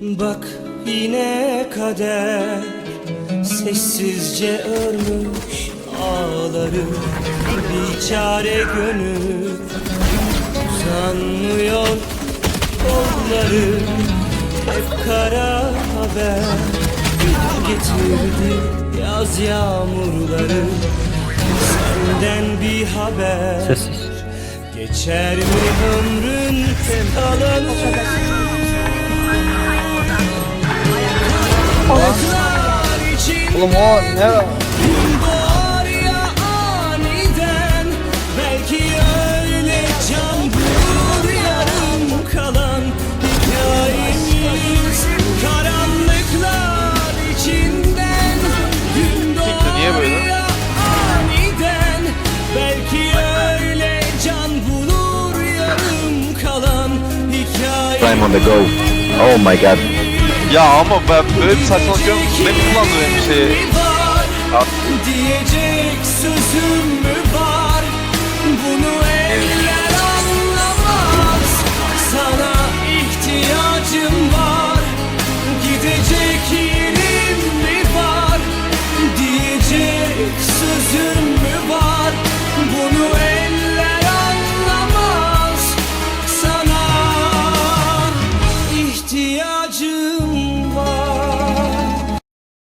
Bak yine kader Sessizce örmüş ağları. Bir çare gönül Uzanmıyor kolları Hep kara haber Getirdi yaz yağmurları. Senden bir haber Sessiz. Geçer mi ömrün kalanı yarım kalan Hikayemiz. Time on the go. Oh my god. Ya ama ben böyle bir saçmalık görmüştüm. Ne kullandı benim şeyi? Diyecek sözüm to